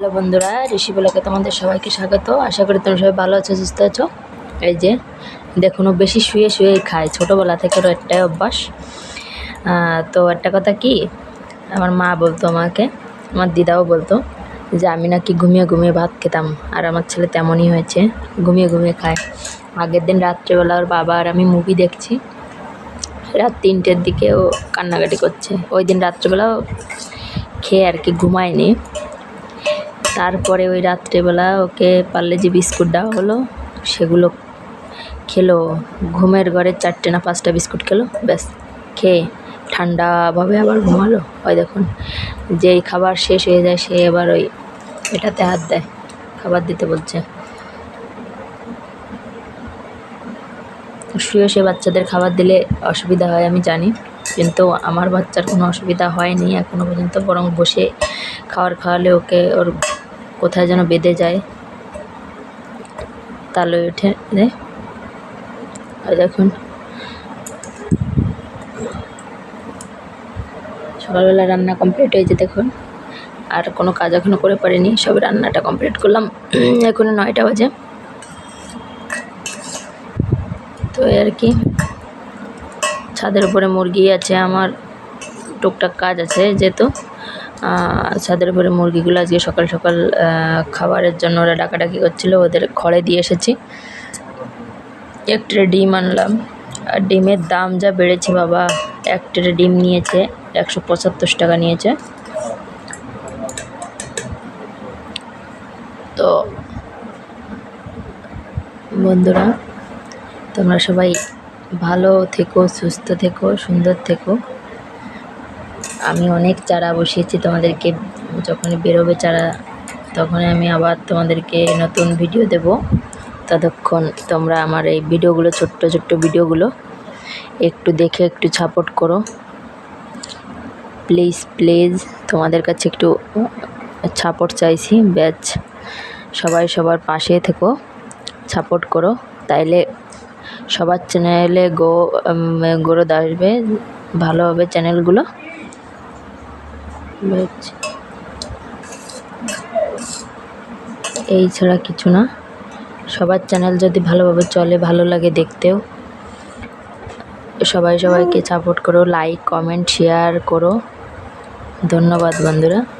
Hello বন্ধুরা, ঋষি বলাকে তোমাদের সবাইকে স্বাগত। আশা করি তোমরা সবাই ভালো আছো, সুস্থ আছো। এই যে দেখুন বেশি শুয়ে শুয়ে খায়, ছোটোবেলা থেকে ওর একটাই অভ্যাস তো একটা কথা কি, আমার মা বলতো আমাকে, আমার দিদাও বলতো যে আমি নাকি ঘুমিয়ে ঘুমিয়ে ভাত খেতাম, আর আমার ছেলে তেমনই হয়েছে, ঘুমিয়ে ঘুমিয়ে খায়। আগের দিন রাত্রেবেলা ওর বাবা আর আমি মুভি দেখছি, রাত তিনটের দিকে ও কান্নাকাটি করছে। ওই দিন রাত্রেবেলা ও খেয়ে আর কি ঘুমায়নি। তারপরে ওই রাত্রেবেলা ওকে পারলে যে বিস্কুট দেওয়া হলো, সেগুলো খেলো। ঘুমের ঘরে চারটে না পাঁচটা বিস্কুট খেলো, ব্যাস। খেয়ে ঠান্ডাভাবে আবার ঘুমালো। ওই দেখুন, যেই খাবার শেষ হয়ে যায়, সে এবার ওই এটাতে হাত দেয়, খাবার দিতে বলছে। শুয়ে সে বাচ্চাদের খাবার দিলে অসুবিধা হয়, আমি জানি। কিন্তু আমার বাচ্চার কোনো অসুবিধা হয়নি এখনও পর্যন্ত, বরং বসে খাবার খাওয়ালে ওকে ওর কোথায় যেন বেঁধে যায়। তালে উঠে দেখুন। সকালবেলা রান্না কমপ্লিট হয়েছে, দেখুন। আর কোনো কাজ এখনও করে পারিনি, সব রান্নাটা কমপ্লিট করলাম। এখন নয়টা বাজে। তো আর কি। ছাদের উপরে মুরগি আছে, আমার টুকটাক কাজ আছে যেহেতু। ছাদের উপরে মুরগিগুলো আজকে সকাল সকাল খাবারের জন্য ওরা ডাকাডাকি করছিল, ওদের খড়ে দিয়ে এসেছি। এক ট্রে ডিম আনলাম। আর ডিমের দাম যা বেড়েছে বাবা এক ট্রে ডিম নিয়েছে, একশো পঁচাত্তর টাকা নিয়েছে। তো, বন্ধুরা, তোমরা সবাই ভালো থেকো, সুস্থ থেকো, সুন্দর থেকো। আমি অনেক চারা বসিয়েছি তোমাদেরকে, যখন বেরোবে চারা, তখন আমি আবার তোমাদেরকে নতুন ভিডিও দেব। ততক্ষণ তোমরা আমার এই ভিডিওগুলো ছোট্ট ছোট্ট ভিডিওগুলো একটু দেখে একটু সাপোর্ট করো। প্লিজ প্লিজ তোমাদের কাছে একটু সাপোর্ট চাইছি ব্যাচ সবাই সবার পাশে থেকো সাপোর্ট করো। তাইলে সবার চ্যানেলে গো গ্রোথ আসবে, ভালো হবে চ্যানেলগুলো বেশ। এই ছাড়া কিছু না। সবার চ্যানেল যদি ভালোভাবে চলে, ভালো লাগে দেখতেও। সবাই সবাইকে সাপোর্ট করো লাইক কমেন্ট শেয়ার করো। ধন্যবাদ বন্ধুরা।